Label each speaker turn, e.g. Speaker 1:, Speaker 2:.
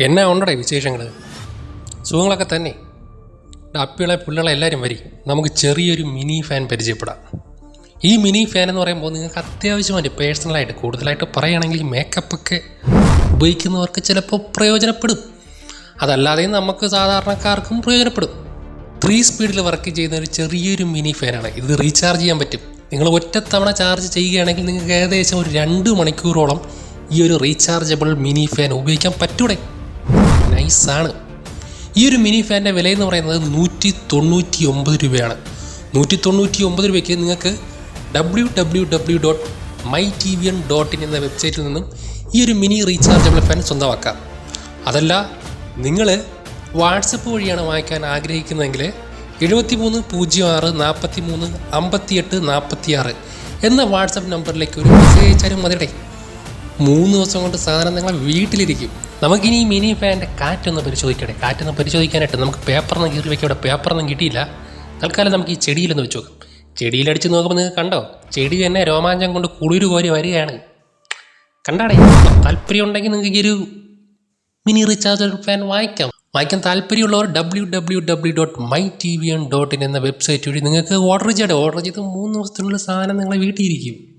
Speaker 1: എന്നാ ഉണ്ടടേ വിശേഷങ്ങൾ സുഖങ്ങളൊക്കെ തന്നെ. അപ്പിളെ പുള്ളികളെ എല്ലാവരും വരി. നമുക്ക് ചെറിയൊരു മിനി ഫാൻ പരിചയപ്പെടാം. ഈ മിനി ഫാൻ എന്ന് പറയുമ്പോൾ നിങ്ങൾക്ക് അത്യാവശ്യമായിട്ട് പേഴ്സണലായിട്ട് കൂടുതലായിട്ട് പറയുകയാണെങ്കിൽ മേക്കപ്പ് ഒക്കെ ഉപയോഗിക്കുന്നവർക്ക് ചിലപ്പോൾ പ്രയോജനപ്പെടും. അതല്ലാതെയും നമുക്ക് സാധാരണക്കാർക്കും പ്രയോജനപ്പെടും. ത്രീ സ്പീഡിൽ വർക്ക് ചെയ്യുന്ന ഒരു ചെറിയൊരു മിനി ഫാനാണ്. ഇത് റീചാർജ് ചെയ്യാൻ പറ്റും. നിങ്ങൾ ഒറ്റത്തവണ ചാർജ് ചെയ്യുകയാണെങ്കിൽ നിങ്ങൾക്ക് ഏകദേശം ഒരു രണ്ട് മണിക്കൂറോളം ഈ ഒരു റീചാർജബിൾ മിനി ഫാൻ ഉപയോഗിക്കാൻ പറ്റൂടെ. നൈസാണ് ഈ ഒരു മിനി ഫാന്റെ വില എന്ന് പറയുന്നത് നൂറ്റി തൊണ്ണൂറ്റി ഒമ്പത് രൂപയാണ്. നൂറ്റി തൊണ്ണൂറ്റി ഒമ്പത് രൂപയ്ക്ക് നിങ്ങൾക്ക് W W W dot my T V N dot in എന്ന വെബ്സൈറ്റിൽ നിന്നും ഈ ഒരു മിനി റീചാർജബിൾ ഫാൻ സ്വന്തമാക്കാം. അതല്ല നിങ്ങൾ വാട്സപ്പ് വഴിയാണ് വാങ്ങിക്കാൻ ആഗ്രഹിക്കുന്നതെങ്കിൽ എഴുപത്തി മൂന്ന് പൂജ്യം ആറ് നാൽപ്പത്തി മൂന്ന് അമ്പത്തിയെട്ട് നാൽപ്പത്തി ആറ് എന്ന വാട്സപ്പ് നമ്പറിലേക്ക് ഒരു മെസ്സേജ് അയച്ചാലും മതിടേ മൂന്ന് ദിവസം കൊണ്ട് സാധനം നിങ്ങളെ വീട്ടിലിരിക്കും. നമുക്കിനി ഈ മിനി ഫാന്റെ കാറ്റൊന്ന് പരിശോധിക്കട്ടെ. കാറ്റൊന്ന് പരിശോധിക്കാനായിട്ട് നമുക്ക് പേപ്പറൊന്നും കീറി വെക്കാം ഇവിടെ പേപ്പറൊന്നും കിട്ടിയില്ല. തൽക്കാലം നമുക്ക് ഈ ചെടിയിലൊന്ന് വെച്ച് നോക്കാം. ചെടിയിലടിച്ച് നോക്കുമ്പോൾ നിങ്ങൾക്ക് കണ്ടോ? ചെടി തന്നെ രോമാഞ്ചം കൊണ്ട് കുളിരു പോലെ വരികയാണ്. കണ്ടാടേ? താല്പര്യം ഉണ്ടെങ്കിൽ നിങ്ങൾക്ക് ഈ ഒരു മിനി റീചാർജർ ഫാൻ വാങ്ങിക്കാം വാങ്ങിക്കാൻ താല്പര്യമുള്ളവർ W W W dot my T V N dot in എന്ന വെബ്സൈറ്റ് വഴി നിങ്ങൾക്ക് ഓർഡർ ചെയ്യട്ടെ. ഓർഡർ ചെയ്ത് മൂന്ന് ദിവസത്തിനുള്ളിൽ സാധനം നിങ്ങളെ വീട്ടിൽ ഇരിക്കും